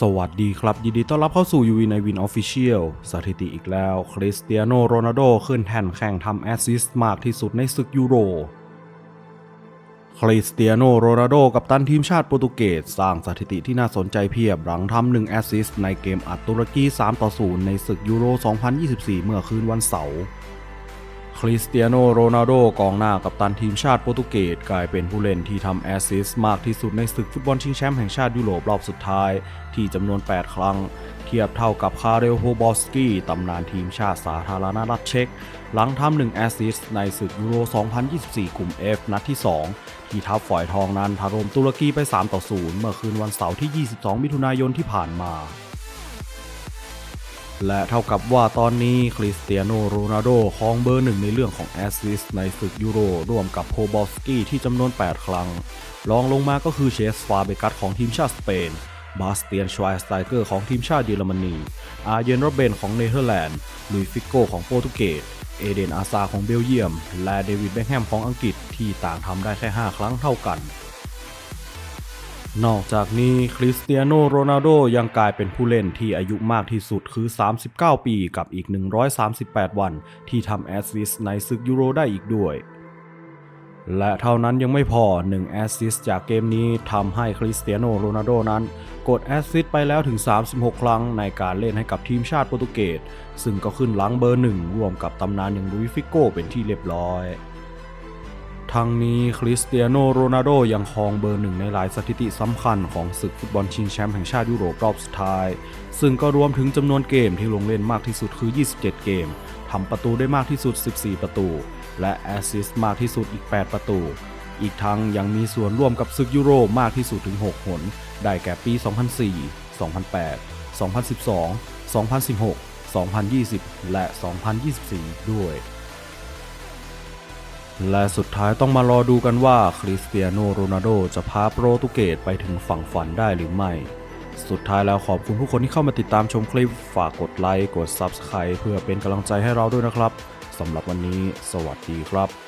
สวัสดีครับ ยินดีต้อนรับเข้าสู่ UV ในวินออฟฟิเชียลสถิติอีกแล้ว คริสเตียโนโรนัลโดขึ้นแท่นแข่งทำแอสซิสต์มากที่สุดในศึกยูโร คริสเตียโนโรนัลโดกับตันทีมชาติโปรตุเกส สร้างสถิติที่น่าสนใจเพียบหลังทำหนึ่งแอสซิสต์ในเกมอัดตุรกี 3 ต่อ 0 ในศึกยูโร 2024 เมื่อคืนวันเสาร์ ริสเตียโนโรนัลโดกองหน้ากับตันทีมชาติโปรตุเกสกลายเป็นผู้เล่นที่ทำแอสซิสต์มากที่สุดในศึกฟุตบอลชิงแชมป์แห่งชาติยุโรปรอบสุดท้าย ที่จำนวน 8 ครั้ง เทียบเท่ากับคาเรลโฮบอสกี้ตำนานทีมชาติสาธารณรัฐเช็ก หลังทำหนึ่งแอสซิสต์ในศึกยูโร 2024 กลุ่ม F นัดที่ 2 ที่ทัพฝอยทองนั้นถล่มตุรกีไป 3 ต่อ 0 เมื่อคืนวันเสาร์ที่ 22 มิถุนายนที่ผ่านมา และเท่ากับว่าตอนนี้คริสเตียโนโรนัลโดครองเบอร์หนึ่งในเรื่องของแอสซิสในศึกยูโรร่วมกับโพบอลสกี้ที่จำนวน 8 ครั้งรองลงมาก็คือเชสฟาเบกัสของทีมชาติสเปน บาสเตียนชวายสไตเกอร์ของทีมชาติเยอรมนี อาร์เยนโรเบนของเนเธอร์แลนด์ ลุยฟิโกของโปรตุเกส เอเดนอาซาของเบลเยียม และเดวิดเบคแฮมของอังกฤษที่ต่างทำได้แค่ 5 ครั้งเท่ากัน นอกจากนี้คริสเตียโนโรนัลโดยังกลายเป็นผู้เล่นที่อายุมากที่สุดคือ 39 ปีกับอีก 138 วัน ที่ทำแอสซิสในศึกยูโรได้อีกด้วย และเท่านั้นยังไม่พอ 1 แอสซิสจากเกมนี้ทำให้คริสเตียโนโรนัลโดนั้น กดแอสซิสไปแล้วถึง 36 ครั้งในการเล่นให้กับทีมชาติโปรตุเกสซึ่งก็ขึ้นหลังเบอร์หนึ่งร่วมกับตำนานอย่างลุยฟิโก้เป็นที่เรียบร้อย ทั้งนี้คริสเตียโนโรนัลโดยังครองเบอร์หนึ่งในหลายสถิติสำคัญของศึกฟุตบอลชิงแชมป์แห่งชาติยุโรปรอบสุดท้าย ซึ่งก็รวมถึงจำนวนเกมที่ลงเล่นมากที่สุดคือ 27 เกมทำประตูได้มากที่สุด 14 ประตู และแอสซิสต์มากที่สุดอีก 8 ประตู อีกทั้งยังมีส่วนร่วมกับศึกยุโรมากที่สุดถึง 6 หน ได้แก่ปี 2004 2008 2012 2016 2020 และ 2024 ด้วย และสุดท้ายต้องมารอดูกันว่าคริสเตียโนโรนัลโดจะพาโปรตุเกสไปถึงฝั่งฝันได้หรือไม่ สุดท้ายแล้วขอบคุณผู้คนที่เข้ามาติดตามชมคลิป ฝากกดไลค์ กด Subscribe เพื่อเป็นกำลังใจให้เราด้วยนะครับสำหรับวันนี้ สวัสดีครับ